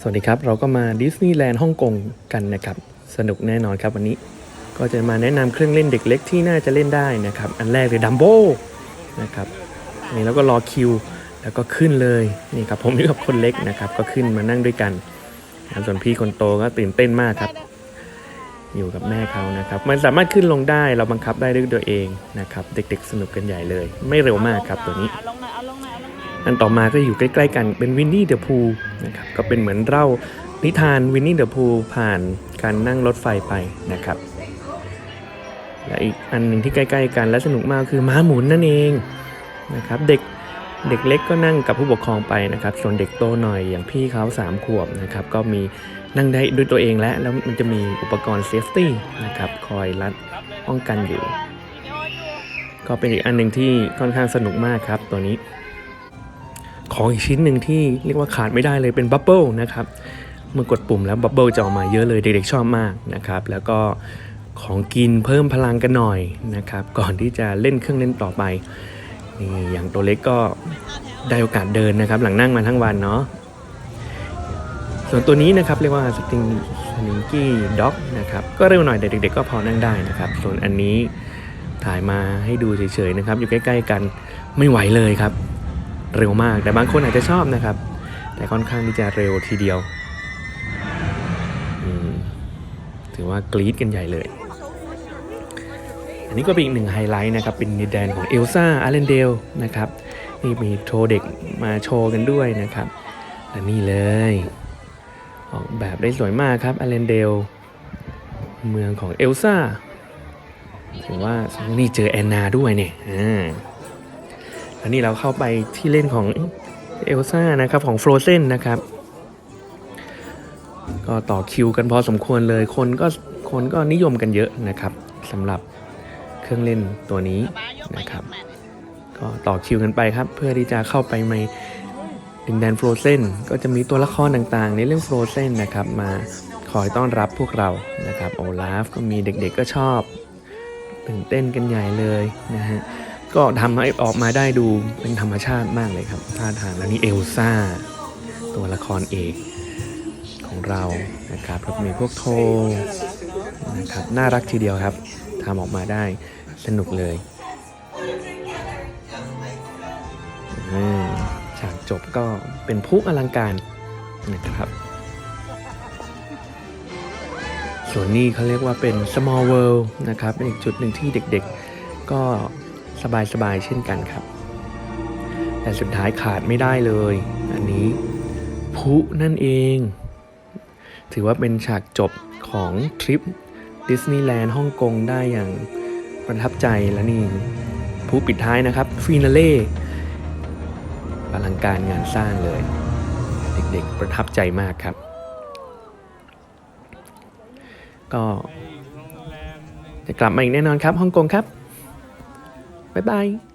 สวัสดีครับ เราก็มาดิสนีย์แลนด์ฮ่องกงกันนะครับ สนุกแน่นอนครับวันนี้ ก็จะมาแนะนำเครื่องเล่นเด็กเล็กที่น่าจะเล่นได้นะครับ อันแรกเลยดัมโบนะครับนี่แล้วก็รอคิว แล้วก็ขึ้นเลยนี่ครับผมอยู่กับคนเล็กนะครับ ก็ขึ้นมานั่งด้วยกันนะส่วนพี่คนโตก็ตื่นเต้นมากครับ อยู่กับแม่เขานะครับ มันสามารถขึ้นลงได้เราบังคับได้ด้วยตัวเองนะครับ เด็กๆ สนุกกันใหญ่เลย ไม่เร็วมากครับตัวนี้ อันต่อมาก็อยู่ใกล้ๆกันเป็นวินนี่เดอะพูนะครับก็เป็นเหมือนเล่านิทานวินนี่เดอะพูผ่านการนั่งรถไฟไปนะครับและอีกอันหนึ่งที่ใกล้ๆกันและสนุกมากคือม้าหมุนนั่นเองนะครับเด็กเด็กเล็กก็นั่งกับผู้ปกครองไปนะครับ ส่วนเด็กโตหน่อยอย่างพี่เขา3ขวบนะครับก็มีนั่งได้ด้วยตัวเองและแล้วมันจะมีอุปกรณ์เซฟตี้นะครับคอยรัดป้องกันอยู่ ก็เป็นอีกอันหนึ่งที่ค่อนข้างสนุกมากครับตัวนี้ ของอีกชิ้นหนึ่งที่เรียกว่าขาดไม่ได้เลยเป็นบับเบิลนะครับ เมื่อกดปุ่มแล้วบับเบิลจะออกมาเยอะเลยเด็กๆชอบมากนะครับ แล้วก็ของกินเพิ่มพลังกันหน่อยนะครับ ก่อนที่จะเล่นเครื่องเล่นต่อไปนี่อย่างตัวเล็กก็ได้โอกาสเดินนะครับ หลังนั่งมาทั้งวันเนาะส่วนตัวนี้นะครับเรียกว่าสติงสนิงกี้ด็อกนะครับก็เร็วหน่อยแต่เด็กๆก็พอนั่งได้นะครับ ส่วนอันนี้ถ่ายมาให้ดูเฉยๆนะครับ อยู่ใกล้ ๆ กันไม่ไหวเลยครับ เร็วมาก แต่บางคนอาจจะชอบนะครับ แต่ค่อนข้างที่จะเร็วทีเดียว ถือว่ากรี๊ดกันใหญ่เลย อันนี้ก็เป็นอีกหนึ่งไฮไลท์นะครับ เป็นดินแดนของเอลซ่าอาร์เรนเดลนะครับนี่มีโชว์เด็กมาโชว์กันด้วยนะครับ และนี่เลย ออกแบบได้สวยมากครับอาร์เรนเดล เมืองของเอลซ่าถือว่านี่เจอแอนนาด้วยเนี่ยอ่า อันนี้เราเข้าไปที่เล่นของเอลซ่านะครับของ Frozen นะครับ ก็ต่อคิวกันพอสมควรเลย คนก็คนก็นิยมกันเยอะนะครับสำหรับเครื่องเล่นตัวนี้นะครับ ก็ต่อคิวกันไปครับ เพื่อที่จะเข้าไปในดินแดน Frozen ก็จะมีตัวละครต่างๆ ในเรื่อง Frozen นะครับ มาคอยต้อนรับพวกเรานะครับโอลาฟก็มีเด็กๆก็ชอบตื่นเต้นกันใหญ่เลยนะฮะ ก็ทำให้ออกมาได้ดูเป็นธรรมชาติมากเลยครับท่าทางแล้วนี่เอลซ่า ตัวละครเอกของเรานะครับแล้วมีพวกโทนะครับน่ารักทีเดียวครับทำออกมาได้สนุกเลยฉากจบก็เป็นพุอลังการนะครับส่วนนี้เขาเรียกว่าเป็น small world นะครับเป็นอีกจุดหนึ่งที่เด็กๆ ก็ สบายๆเช่นกันครับ แต่สุดท้ายขาดไม่ได้เลย อันนี้พุนั่นเอง ถือว่าเป็นฉากจบของทริปดิสนีย์แลนด์ฮ่องกงได้อย่างประทับใจและนี่พุปิดท้ายนะครับฟินาเล่อลังการงานสร้างเลย เด็กๆประทับใจมากครับ ก็จะกลับมาอีกแน่นอนครับฮ่องกงครับ บ๊ายบาย